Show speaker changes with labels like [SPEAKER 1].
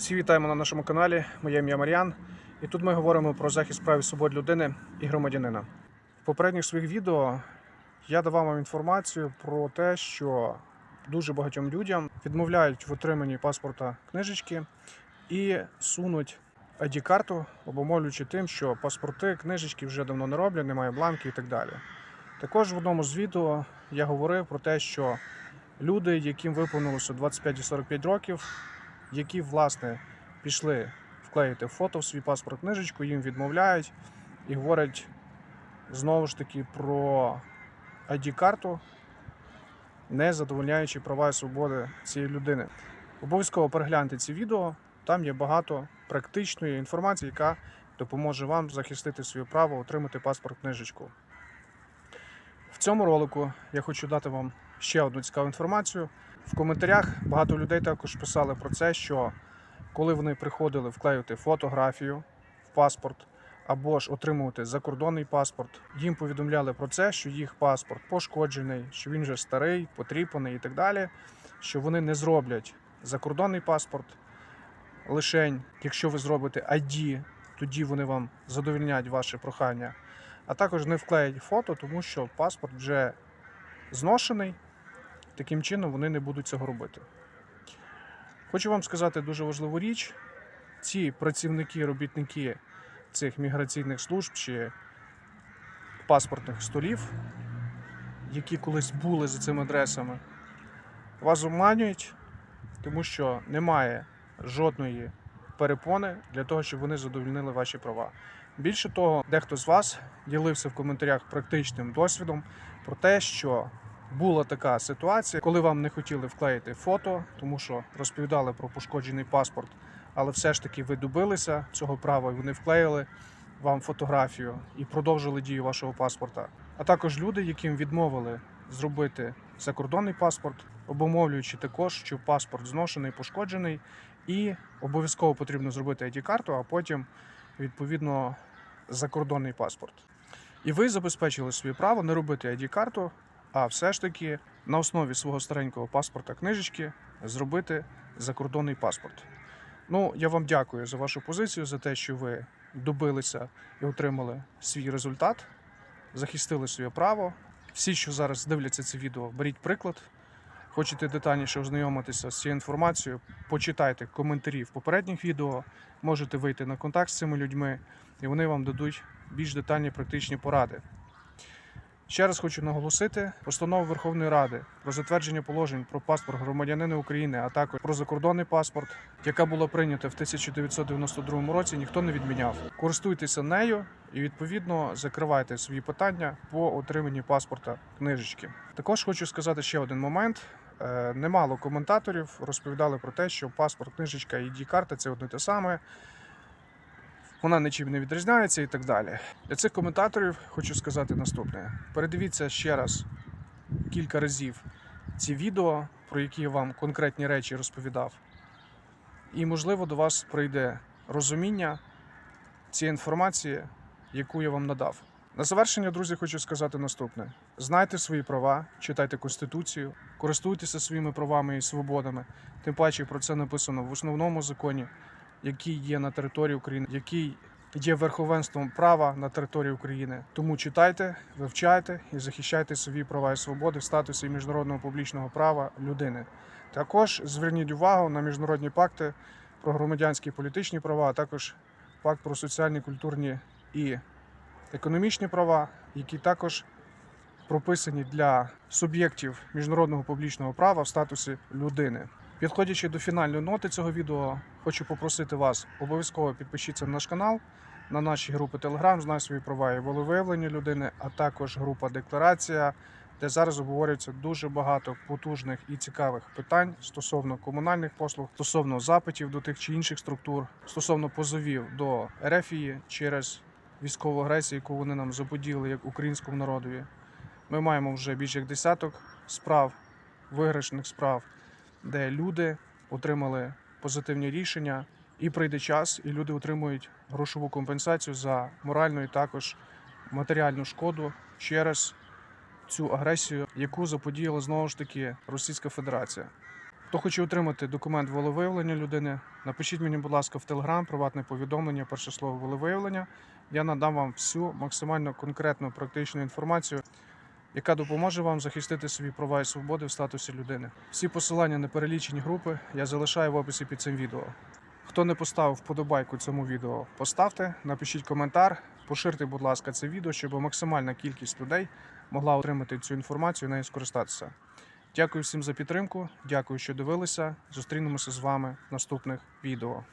[SPEAKER 1] Всі вітаємо на нашому каналі. Моє ім'я Мар'ян. І тут ми говоримо про захист прав і свобод людини і громадянина. В попередніх своїх відео я давав вам інформацію про те, що дуже багатьом людям відмовляють в отриманні паспорта книжечки і сунуть ID-карту, обумовлюючи тим, що паспорти, книжечки вже давно не роблять, немає бланки і так далі. Також в одному з відео я говорив про те, що люди, яким виповнилося 25 і 45 років, які власне пішли вклеїти фото в свій паспорт книжечку, їм відмовляють і говорять знову ж таки про ID-карту, не задовольняючи права і свободи цієї людини. Обов'язково перегляньте ці відео, там є багато практичної інформації, яка допоможе вам захистити своє право отримати паспорт книжечку. В цьому ролику я хочу дати вам ще одну цікаву інформацію. В коментарях багато людей також писали про це, що коли вони приходили вклеювати фотографію в паспорт або ж отримувати закордонний паспорт, їм повідомляли про це, що їх паспорт пошкоджений, що він вже старий, потріпаний і так далі. Що вони не зроблять закордонний паспорт. Лишень, якщо ви зробите ID, тоді вони вам задовільнять ваше прохання. А також не вклеять фото, тому що паспорт вже зношений. Таким чином вони не будуть цього робити. Хочу вам сказати дуже важливу річ: ці працівники, робітники цих міграційних служб чи паспортних столів, які колись були за цими адресами, вас обманюють, тому що немає жодної перепони для того, щоб вони задовольнили ваші права. Більше того, дехто з вас ділився в коментарях практичним досвідом про те, що була така ситуація, коли вам не хотіли вклеїти фото, тому що розповідали про пошкоджений паспорт, але все ж таки ви добилися цього права і вони вклеїли вам фотографію і продовжили дію вашого паспорта. А також люди, яким відмовили зробити закордонний паспорт, обумовлюючи також, що паспорт зношений, пошкоджений, і обов'язково потрібно зробити ID-карту, а потім відповідно закордонний паспорт. І ви забезпечили своє право не робити ID-карту, а все ж таки на основі свого старенького паспорта книжечки зробити закордонний паспорт. Ну, я вам дякую за вашу позицію, за те, що ви добилися і отримали свій результат, захистили своє право. Всі, що зараз дивляться це відео, беріть приклад. Хочете детальніше ознайомитися з цією інформацією, почитайте коментарі в попередніх відео, можете вийти на контакт з цими людьми, і вони вам дадуть більш детальні практичні поради. Ще раз хочу наголосити, постанова Верховної Ради про затвердження положень про паспорт громадянина України, а також про закордонний паспорт, яка була прийнята в 1992 році, ніхто не відміняв. Користуйтеся нею і відповідно закривайте свої питання по отриманні паспорта книжечки. Також хочу сказати ще один момент. Е, Немало коментаторів розповідали про те, що паспорт, книжечка і ID-карта це одне те саме. Вона нічим не відрізняється і так далі. Для цих коментаторів хочу сказати наступне: передивіться ще раз кілька разів ці відео, про які я вам конкретні речі розповідав. І, можливо, до вас прийде розуміння цієї інформації, яку я вам надав. На завершення, друзі, хочу сказати наступне: знайте свої права, читайте Конституцію, користуйтеся своїми правами і свободами. Тим паче про це написано в основному законі, який є на території України, який є верховенством права на території України. Тому читайте, вивчайте і захищайте свої права і свободи в статусі міжнародного публічного права людини. Також зверніть увагу на міжнародні пакти про громадянські і політичні права, а також пакт про соціальні, культурні і економічні права, які також прописані для суб'єктів міжнародного публічного права в статусі людини. Підходячи до фінальної ноти цього відео, хочу попросити вас обов'язково підпишіться на наш канал, на наші групи Telegram, знай свої права і волевиявлення людини, а також група Декларація, де зараз обговорюється дуже багато потужних і цікавих питань стосовно комунальних послуг, стосовно запитів до тих чи інших структур, стосовно позовів до РФії через військову агресію, яку вони нам заподіли як українському народові. Ми маємо вже більше як десяток справ, виграшних справ, де люди отримали позитивні рішення, і прийде час, і люди отримують грошову компенсацію за моральну і також матеріальну шкоду через цю агресію, яку заподіяла знову ж таки Російська Федерація. Хто хоче отримати документ волевиявлення людини, напишіть мені, будь ласка, в Телеграм, приватне повідомлення, перше слово волевиявлення. Я надам вам всю максимально конкретну практичну інформацію, яка допоможе вам захистити свої права і свободи в статусі людини. Всі посилання на перелічені групи я залишаю в описі під цим відео. Хто не поставив вподобайку цьому відео, поставте, напишіть коментар, поширте, будь ласка, це відео, щоб максимальна кількість людей могла отримати цю інформацію і нею скористатися. Дякую всім за підтримку. Дякую, що дивилися. Зустрінемося з вами в наступних відео.